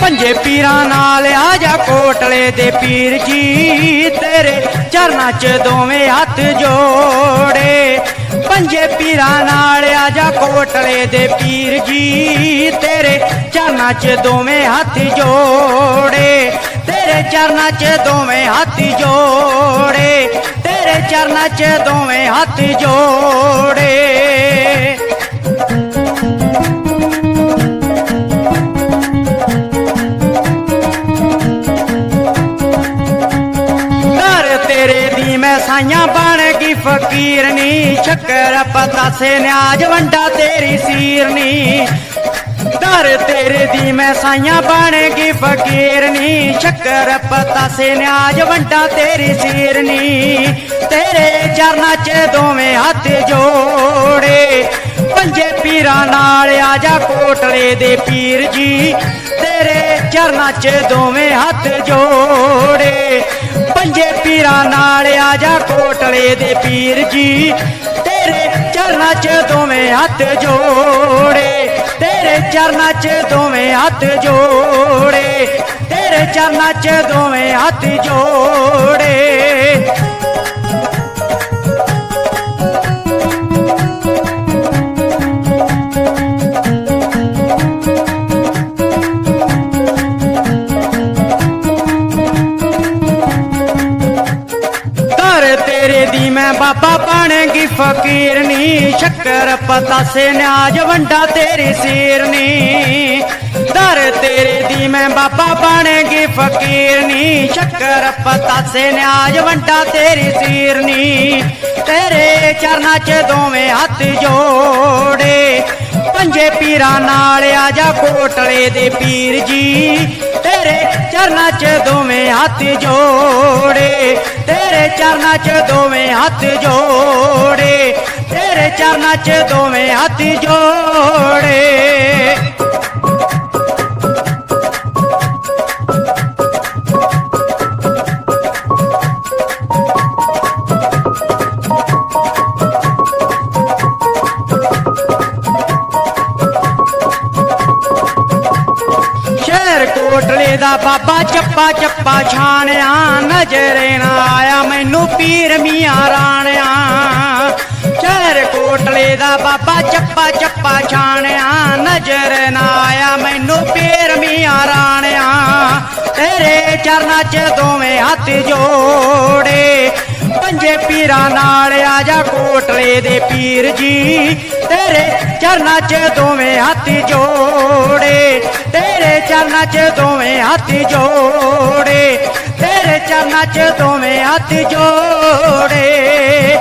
ਪੰਜੇ ਪੀਰਾਂ ਨਾਲ ਆ ਜਾ ਕੋਟਲੇ ਦੇ ਪੀਰ ਜੀ, ਤੇਰੇ ਚਰਨਾਂ 'ਚ ਦੋਵੇਂ ਹੱਥ ਜੋੜੇ। ਪੰਜੇ ਪੀਰਾਂ ਨਾਲ ਆ ਜਾ ਕੋਟਲੇ ਦੇ ਪੀਰ ਜੀ, ਤੇਰੇ ਚਰਨਾਂ 'ਚ ਦੋਵੇਂ ਹੱਥ ਜੋੜੇ। ਤੇਰੇ ਚਰਨਾਂ 'ਚ ਦੋਵੇਂ ਹੱਥ ਜੋੜੇ, ਤੇਰੇ ਚਰਨਾਂ 'ਚ ਦੋਵੇਂ ਹੱਥ ਜੋੜੇ। ਘਰ ਤੇਰੇ ਦੀ ਮੈਂ ਸਾਈਆਂ ਬਣ ਗਈ ਫਕੀਰਨੀ, ਸ਼ੱਕਰ ਪਤਾਸੇ ਨਿਆਜ ਵੰਡਾ ਤੇਰੀ ਸੀਰਨੀ। ਘਰ ਤੇਰੇ ਦੀ ਮੈਂ ਸਾਈਆਂ ਬਣ ਗਈ ਫਕੀਰਨੀ ਸ਼ੱਕਰ ਪਤਾਸੇ ਨਿਆਜ, ਵੰਡਾ ਤੇਰੀ ਸੀਰਨੀ ਤੇਰੇ ਚਰਨਾਂ 'ਚ ਦੋਵੇਂ ਹੱਥ ਜੋੜੇ। ਪੰਜੇ ਪੀਰਾਂ ਨਾਲ ਆ ਜਾ ਕੋਟਲੇ ਦੇ ਪੀਰ ਜੀ। ਤੇਰੇ ਚਰਨਾਂ 'ਚ ਦੋਵੇਂ ਹੱਥ ਜੋੜੇ। ਪੰਜੇ ਪੀਰਾਂ ਨਾਲ ਆ ਜਾ ਕੋਟਲੇ ਦੇ ਪੀਰ ਜੀ। ਚਰਨਾਂ 'ਚ ਦੋਵੇਂ ਹੱਥ ਜੋੜੇ, ਤੇਰੇ ਚਰਨਾਂ 'ਚ ਦੋਵੇਂ ਹੱਥ ਜੋੜੇ, ਤੇਰੇ ਚਰਨਾਂ 'ਚ ਦੋਵੇਂ ਹੱਥ ਜੋੜੇ। ਫਕੀਰਨੀ, ਸ਼ੱਕਰ ਪਤਾਸੇ ਨਿਆਜ, ਵੰਡਾ ਤੇਰੀ ਸੀਰਨੀ। ਦਰ ਤੇਰੇ ਦੀ ਮੈਂ ਬਾਬਾ ਬਣੇਗੀ ਫਕੀਰਨੀ, ਸ਼ੱਕਰ ਪਤਾਸੇ ਨਿਆਜ, ਵੰਡਾ ਤੇਰੀ ਸੀਰਨੀ। ਤੇਰੇ ਚਰਨਾਂ 'ਚ ਦੋਵੇਂ ਹੱਥ ਜੋੜੇ ਪੰਜੇ ਪੀਰਾਂ ਨਾਲ ਆ ਜਾ ਕੋਟਲੇ ਦੇ ਪੀਰ ਜੀ। ਤੇਰੇ ਚਰਨਾਂ 'ਚ ਦੋਵੇਂ ਹੱਥ ਜੋੜੇ। ਤੇਰੇ ਚਰਨਾਂ 'ਚ ਦੋਵੇਂ ਹੱਥ ਜੋੜੇ। ਤੇਰੇ ਚਰਨਾਂ 'ਚ ਦੋਵੇਂ ਹੱਥ ਜੋੜੇ। ਕੋਟਲੇ ਦਾ ਬਾਬਾ ਚੱਪਾ ਚੱਪਾ ਛਾਣਿਆ, ਨਜ਼ਰੇ ਨਾ ਆਇਆ ਮੈਨੂੰ ਪੀਰ ਮੀਆਂ ਰਾਣਿਆ। ਸ਼ਹਿਰ ਕੋਟਲੇ ਦਾ ਬਾਬਾ ਚੱਪਾ ਚੱਪਾ ਛਾਣਿਆ, ਨਜ਼ਰ ਨਾ ਆਇਆ ਮੈਨੂੰ ਪੀਰ ਮੀਆਂ ਰਾਣਿਆ। ਤੇਰੇ ਚਰਨਾਂ 'ਚ ਦੋਵੇਂ ਹੱਥ ਜੋ ਪੀਰਾਂ ਨਾਲ ਆ ਜਾ ਕੋਟਲੇ ਦੇ ਪੀਰ ਜੀ। ਤੇਰੇ ਚਰਨਾਂ 'ਚ ਦੋਵੇਂ ਹੱਥ ਜੋੜੇ। ਤੇਰੇ ਚਰਨਾਂ 'ਚ ਦੋਵੇਂ ਹੱਥ ਜੋੜੇ। ਤੇਰੇ ਚਰਨਾਂ 'ਚ ਦੋਵੇਂ ਹੱਥ ਜੋੜੇ।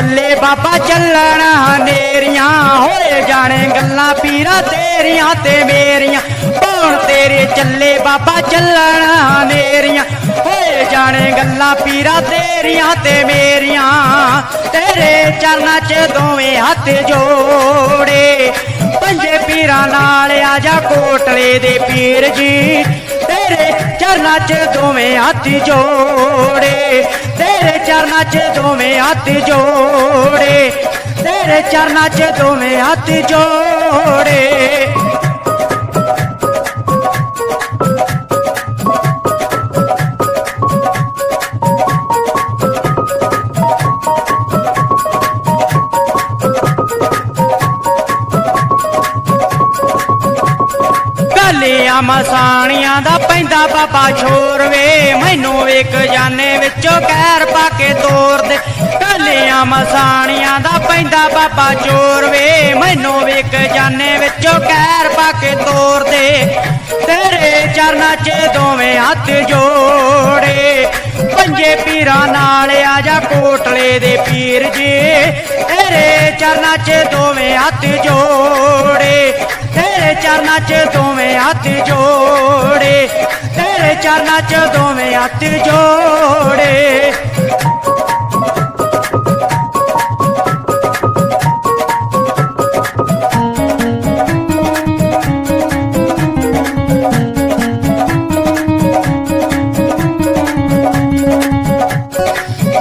ਚੱਲੇ ਬਾਬਾ ਚੱਲਣ ਹਨੇਰੀਆਂ, ਹੋਏ ਜਾਣੇ ਗੱਲਾਂ ਪੀਰਾਂ ਤੇਰੀਆਂ ਤੇ ਮੇਰੀਆਂ। ਕੌਣ ਤੇਰੇ ਚੱਲੇ ਬਾਬਾ ਚੱਲਣ ਹਨੇਰੀਆਂ, ਹੋਏ ਜਾਣੇ ਗੱਲਾਂ ਪੀਰਾਂ ਤੇਰੀਆਂ ਤੇ ਮੇਰੀਆਂ। ਤੇਰੇ ਚਰਨਾਂ 'ਚ ਦੋਵੇਂ ਹੱਥ ਜੋੜੇ, ਪੰਜੇ ਪੀਰਾਂ ਨਾਲ ਆ ਜਾ ਕੋਟਲੇ ਦੇ ਪੀਰ ਜੀ। ਚਰਨਾਂ 'ਚ ਦੋਵੇਂ ਹੱਥ ਜੋੜੇ। ਤੇਰੇ ਚਰਨਾਂ 'ਚ ਦੋਵੇਂ ਹੱਥ ਜੋੜੇ। ਤੇਰੇ ਚਰਨਾਂ 'ਚ ਦੋਵੇਂ ਹੱਥ ਜੋੜੇ। ਮਸਾਣੀਆਂ ਦਾ ਪੈਂਦਾ ਬਾਬਾ ਛੋਰ ਵੇ। ਮੈਨੂੰ ਇੱਕ ਜਾਣੇ ਵਿੱਚੋਂ ਕਹਿਰ ਪਾ ਕੇ ਤੋਰ ਦੇ। ਕਾਲੀਆਂ ਮਸਾਣੀਆਂ ਦਾ ਪੈਂਦਾ ਬਾਬਾ ਚੋਰ ਵੇ। ਮੈਨੂੰ ਵੇਖ ਜਾਣੇ ਵਿੱਚੋਂ ਕਹਿਰ ਪਾ ਕੇ ਤੋਰ ਦੇ। ਤੇਰੇ ਚਰਨਾਂ 'ਚ ਦੋਵੇਂ ਹੱਥ ਜੋੜੇ। ਪੰਜੇ ਪੀਰਾਂ ਨਾਲ ਆ ਜਾ ਕੋਟਲੇ ਦੇ ਪੀਰ ਜੀ। ਤੇਰੇ ਚਰਨਾਂ 'ਚ ਦੋਵੇਂ ਹੱਥ ਜੋੜੇ। ਚਰਨਾਂ 'ਚ ਦੋਵੇਂ ਹੱਥ ਜੋੜੇ, ਤੇਰੇ ਚਰਨਾਂ 'ਚ ਦੋਵੇਂ ਹੱਥ ਜੋੜੇ।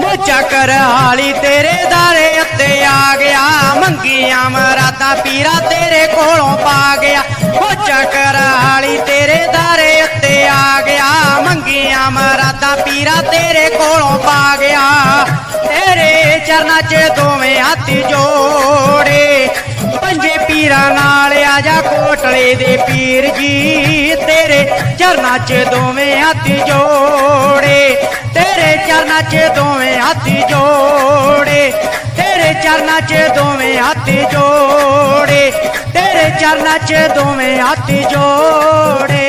ਮੋਚਾ ਕਰ ਹਾਲੀ ਤੇਰੇ ਦਾਰੇ ਉੱਤੇ ਆ ਗਿਆ, ਮੰਗੀਆਂ ਮਰਾਦਾ ਪੀਰਾ ਤੇਰੇ ਕੋਲੋਂ ਪਾ ਗਿਆ। ਮੋਚਾ ਕਰ ਹਾਲੀ ਤੇਰੇ ਦਾਰੇ ਉੱਤੇ ਆ ਗਿਆ। ਮੰਗੀਆਂ ਮਰਾਦਾ ਪੀਰਾ ਤੇਰੇ ਕੋਲੋਂ ਪਾ ਗਿਆ। ਤੇਰੇ ਚਰਨਾਂ 'ਚ ਦੋਵੇਂ ਹੱਥ ਜੋੜੇ। ਪੰਜੇ ਪੀਰਾਂ ਨਾਲ ਆ ਜਾ ਕੋਟਲੇ ਦੇ ਪੀਰ ਜੀ। ਤੇਰੇ ਚਰਨਾਂ 'ਚ ਦੋਵੇਂ ਹੱਥ ਜੋੜੇ। ਤੇਰੇ ਚਰਨਾਂ 'ਚ ਦੋਵੇਂ ਹੱਥ ਜੋੜੇ। ਤੇਰੇ ਚਰਨਾਂ 'ਚ ਦੋਵੇਂ ਹੱਥ ਜੋੜੇ। ਚਰਨਾਂ 'ਚ ਦੋਵੇਂ ਹੱਥ ਜੋੜੇ